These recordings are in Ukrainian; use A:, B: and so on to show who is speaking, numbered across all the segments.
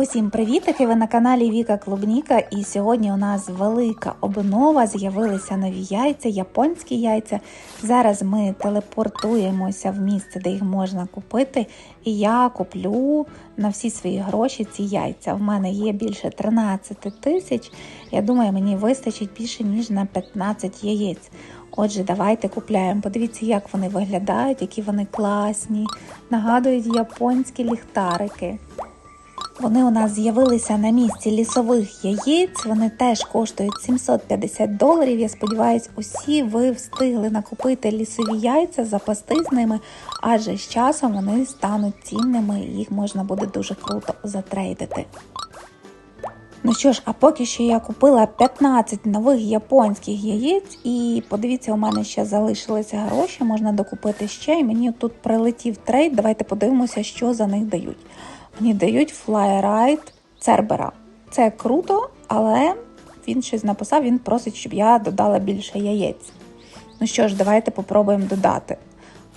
A: Усім привітики! Ви на каналі Віка Клубніка. І сьогодні у нас велика обнова. З'явилися нові яйця, японські яйця. Зараз ми телепортуємося в місце, де їх можна купити. І я куплю на всі свої гроші ці яйця. У мене є більше 13 тисяч. Я думаю, мені вистачить більше ніж на 15 яєць. Отже, давайте купляємо. Подивіться, як вони виглядають, які вони класні. Нагадують японські ліхтарики. Вони у нас з'явилися на місці лісових яєць. Вони теж коштують 750 доларів. Я сподіваюся, усі ви встигли накупити лісові яйця, запасти з ними, адже з часом вони стануть цінними і їх можна буде дуже круто затрейдити. Ну що ж, а поки що я купила 15 нових японських яєць, і подивіться, у мене ще залишилися гроші, можна докупити ще. І мені тут прилетів трейд. Давайте подивимося, що за них дають. Мені дають флайрайт Цербера. Це круто, але він щось написав, він просить, щоб я додала більше яєць. Ну що ж, давайте попробуємо додати.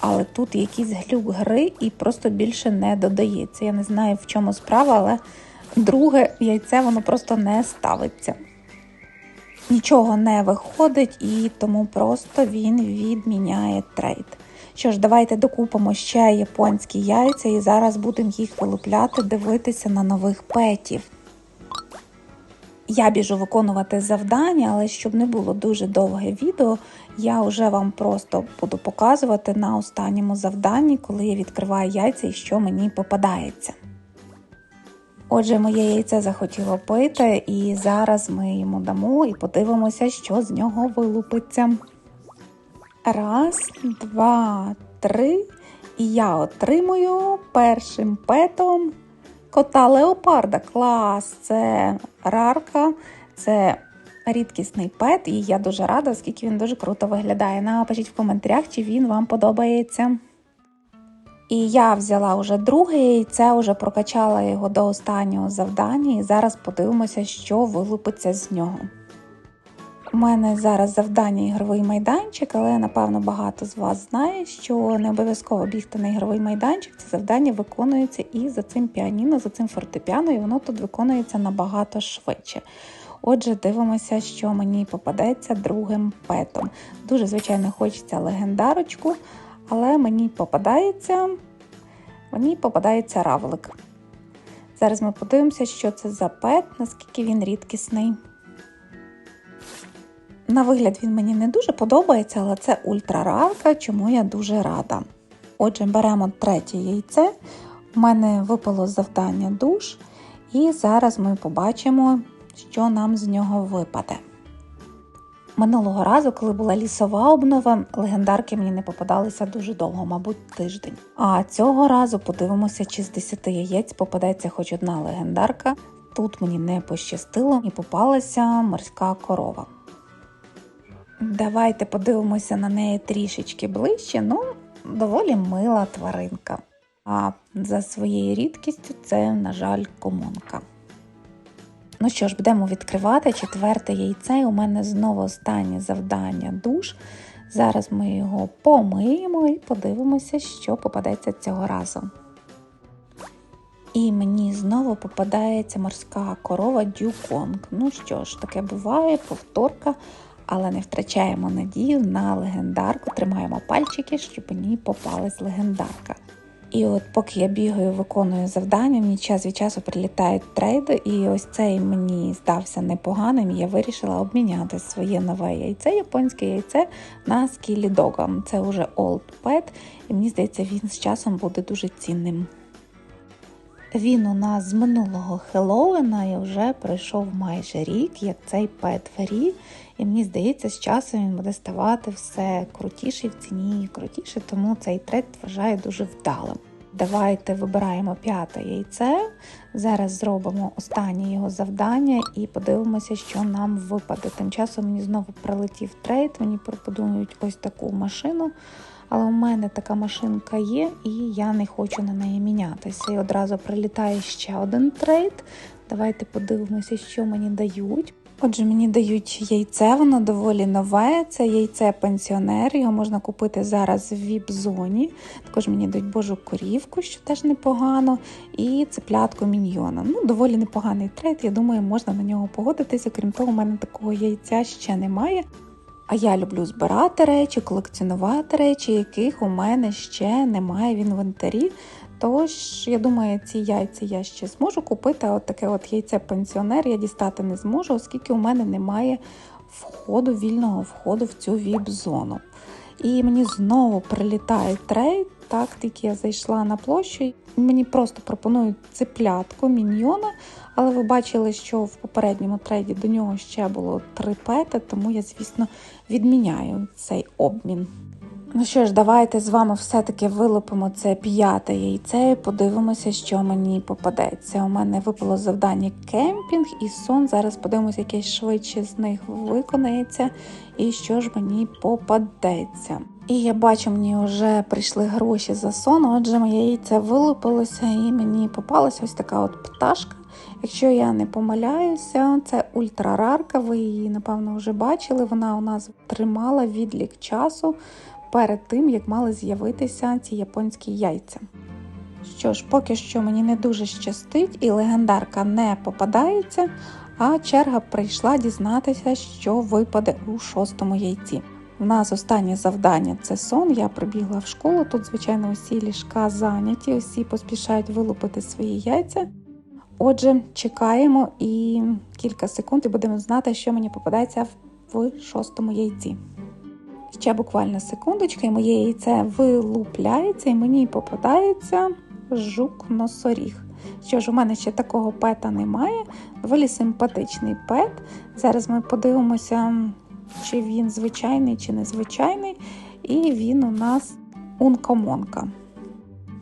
A: Але тут якийсь глюк гри і просто більше не додається. Я не знаю, в чому справа, але друге яйце воно просто не ставиться. Нічого не виходить, і тому просто він відміняє трейд. Що ж, давайте докупимо ще японські яйця і зараз будемо їх вилупляти, дивитися на нових петів. Я біжу виконувати завдання, але щоб не було дуже довге відео, я вже вам просто буду показувати на останньому завданні, коли я відкриваю яйця і що мені попадається. Отже, моє яйце захотіло пити, і зараз ми йому дамо і подивимося, що з нього вилупиться. Раз, два, три. І я отримую першим петом кота леопарда. Клас! Це рарка, це рідкісний пет, і я дуже рада, оскільки він дуже круто виглядає. Напишіть в коментарях, чи він вам подобається. І я взяла вже друге яйце, вже прокачала його до останнього завдання, і зараз подивимося, що вилупиться з нього. У мене зараз завдання ігровий майданчик, але напевно багато з вас знає, що не обов'язково бігти на ігровий майданчик. Це завдання виконується і за цим піаніно, за цим фортепіано, і воно тут виконується набагато швидше. Отже, дивимося, що мені попадеться другим петом. Дуже, звичайно, хочеться легендарочку, але мені попадається, мені попадається равлик. Зараз ми подивимося, що це за пет, наскільки він рідкісний. На вигляд він мені не дуже подобається, але це ультрарарка, чому я дуже рада. Отже, беремо третє яйце. У мене випало завдання душ, і зараз ми побачимо, що нам з нього випаде. Минулого разу, коли була лісова обнова, легендарки мені не попадалися дуже довго, мабуть, тиждень. А цього разу подивимося, чи з 10 яєць попадеться хоч одна легендарка. Тут мені не пощастило і попалася морська корова. Давайте подивимося на неї трішечки ближче. Ну, доволі мила тваринка. А за своєю рідкістю це, на жаль, комонка. Ну що ж, будемо відкривати четверте яйце. У мене знову останнє завдання душ. Зараз ми його помиємо і подивимося, що попадеться цього разу. І мені знову попадається морська корова Дюконг. Ну що ж, таке буває, повторка але не втрачаємо надію на легендарку, тримаємо пальчики, щоб мені попалась легендарка. І от поки я бігаю, виконую завдання, мені час від часу прилітають трейди, і ось цей мені здався непоганим. Я вирішила обміняти своє нове яйце, японське яйце на скілі дога. Це вже Old Pet, і мені здається, він з часом буде дуже цінним. Він у нас з минулого Хеллоуіна і вже пройшов майже рік, як цей пет фері. І мені здається, з часом він буде ставати все крутіше в ціні і крутіше, тому цей трек вважаю дуже вдалим. Давайте вибираємо п'яте яйце. Зараз зробимо останнє його завдання і подивимося, що нам випаде. Тим часом мені знову прилетів трейд, мені пропонують ось таку машину. Але у мене така машинка є, і я не хочу на неї мінятися. І одразу прилітає ще один трейд. Давайте подивимося, що мені дають. Отже, мені дають яйце, воно доволі нове. Це яйце пенсіонер, його можна купити зараз в віп-зоні. Також мені дають божу корівку, що теж непогано, і цеплятку міньйона. Ну, доволі непоганий трейд. Я думаю, можна на нього погодитися. Крім того, у мене такого яйця ще немає. А я люблю збирати речі, колекціонувати речі, яких у мене ще немає в інвентарі. Тож, я думаю, ці яйця я ще зможу купити, а от таке от яйце пенсіонер я дістати не зможу, оскільки у мене немає входу, вільного входу в цю віп-зону. І мені знову прилітає трейд, так, тільки я зайшла на площу. Мені просто пропонують цеплятку міньйона, але ви бачили, що в попередньому трейді до нього ще було три пети, тому я, звісно, відміняю цей обмін. Ну що ж, давайте з вами все-таки вилупимо це п'яте яйце і подивимося, що мені попадеться. У мене випало завдання кемпінг і сон. Зараз подивимося, яке швидше з них виконається, і що ж мені попадеться. І я бачу, мені вже прийшли гроші за сон. Отже, моє яйце вилупилося, і мені попалася ось така от пташка. Якщо я не помиляюся, це ультрарарка. Ви її, напевно, вже бачили. Вона у нас тримала відлік часу перед тим, як мали з'явитися ці японські яйця. Що ж, поки що мені не дуже щастить, і легендарка не попадається, а черга прийшла дізнатися, що випаде у шостому яйці. У нас останнє завдання це сон. Я прибігла в школу. Тут, звичайно, усі ліжка зайняті, усі поспішають вилупити свої яйця. Отже, чекаємо і кілька секунд і будемо знати, що мені попадається в шостому яйці. Ще буквально секундочка, і моє яйце вилупляється, і мені попадається жук-носоріг. Що ж, у мене ще такого пета немає. Доволі симпатичний пет. Зараз ми подивимося, чи він звичайний, чи незвичайний. І він у нас ункомонка.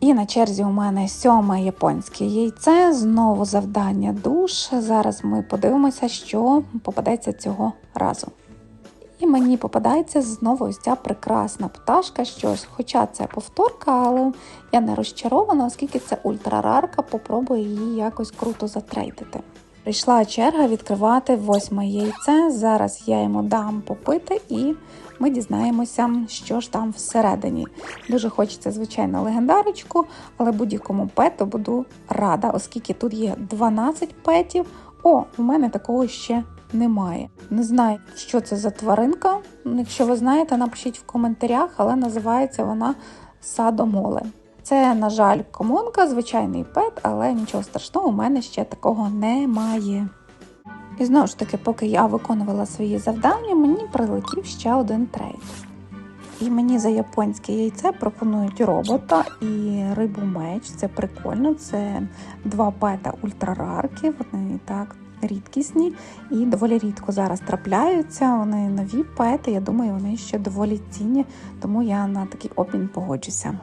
A: І на черзі у мене сьоме японське яйце. Знову завдання душ. Зараз ми подивимося, що попадеться цього разу. І мені попадається знову ось ця прекрасна пташка. Щось, хоча це повторка, але я не розчарована, оскільки це ультрарарка, попробую її якось круто затрейдити. Прийшла черга відкривати восьме яйце. Зараз я йому дам попити і ми дізнаємося, що ж там всередині. Дуже хочеться, звичайно, легендарочку, але будь-якому пету буду рада, оскільки тут є 12 петів. О, у мене такого ще немає. Не знаю, що це за тваринка. Якщо ви знаєте, напишіть в коментарях, але називається вона садомоле. Це, на жаль, комонка, звичайний пет, але нічого страшного, у мене ще такого немає. І знову ж таки, поки я виконувала свої завдання, мені прилетів ще один трейд. І мені за японське яйце пропонують робота і рибу меч. Це прикольно. Це два пета ультрарарки. Вони так рідкісні і доволі рідко зараз трапляються. Вони нові пети. Я думаю, вони ще доволі цінні, тому я на такий обмін погоджуся.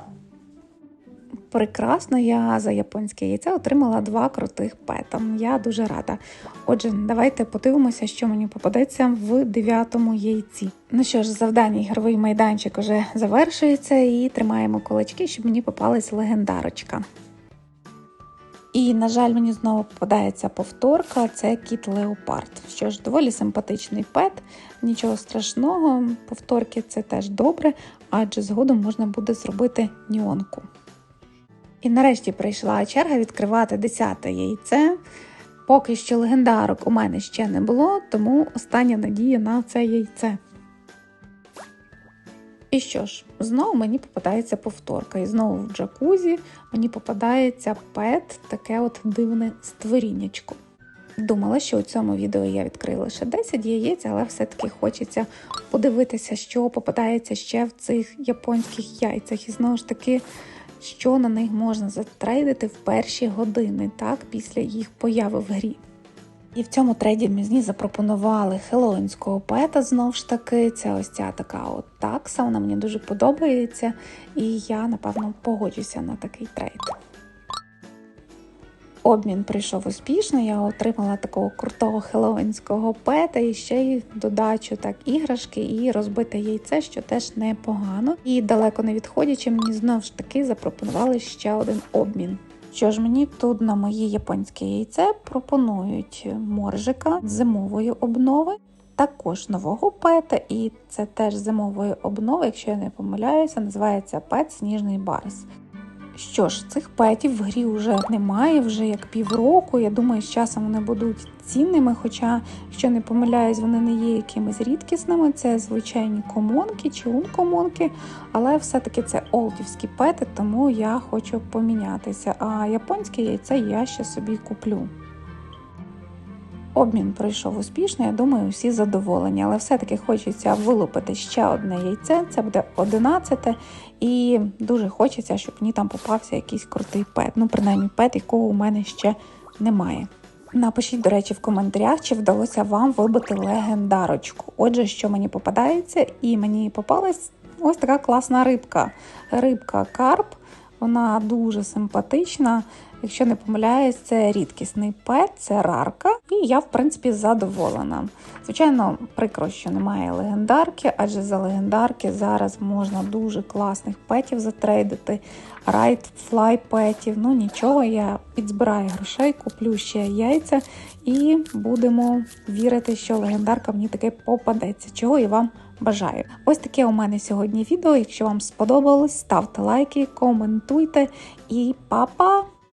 A: Прекрасно, я за японське яйце отримала два крутих пета. Я дуже рада. Отже, давайте подивимося, що мені попадеться в дев'ятому яйці. Ну що ж, завдання ігровий майданчик уже завершується і тримаємо кулачки, щоб мені попалась легендарочка. І, на жаль, мені знову попадається повторка це кіт Леопард. Що ж, доволі симпатичний пет, нічого страшного, повторки це теж добре, адже згодом можна буде зробити ніонку. І нарешті прийшла черга відкривати 10 яйце. Поки що легендарок у мене ще не було, тому остання надія на це яйце. І що ж, знову мені попадається повторка. І знову в джакузі мені попадається пет, таке от дивне створіннячко. Думала, що у цьому відео я відкрила лише 10 яєць, але все-таки хочеться подивитися, що попадається ще в цих японських яйцях. І знову ж таки, що на них можна затрейдити в перші години, так, після їх появи в грі. І в цьому трейді мені запропонували хеллоуінського пета знову ж таки. Це ось ця така от такса, вона мені дуже подобається, і я, напевно, погоджуся на такий трейд. Обмін прийшов успішно, я отримала такого крутого хеллоуінського пета і ще й додачу так іграшки і розбите яйце, що теж непогано. І далеко не відходячи, мені знову ж таки запропонували ще один обмін. Що ж, мені тут на моє японське яйце пропонують моржика зимової обнови, також нового пета, і це теж зимової обнови, якщо я не помиляюся, називається пет Сніжний Барс. Що ж, цих петів в грі вже немає, вже як півроку. Я думаю, з часом вони будуть цінними. Хоча, якщо не помиляюсь, вони не є якимись рідкісними. Це звичайні комонки чи ункомонки, але все-таки це олдівські пети, тому я хочу помінятися. А японське яйце я ще собі куплю. Обмін пройшов успішно, я думаю, всі задоволені, але все-таки хочеться вилупити ще одне яйце, це буде 11 і дуже хочеться, щоб мені там попався якийсь крутий пет. Ну, принаймні, пет, якого у мене ще немає. Напишіть, до речі, в коментарях, чи вдалося вам вибити легендарочку. Отже, що мені попадається, і мені попалась ось така класна рибка. Рибка карп, вона дуже симпатична. Якщо не помиляюсь, це рідкісний пет, це рарка, і я, в принципі, задоволена. Звичайно, прикро, що немає легендарки, адже за легендарки зараз можна дуже класних петів затрейдити, райт флай петів. Ну нічого, я підзбираю грошей, куплю ще яйця і будемо вірити, що легендарка мені таки попадеться, чого і вам бажаю. Ось таке у мене сьогодні відео. Якщо вам сподобалось, ставте лайки, коментуйте і па-па!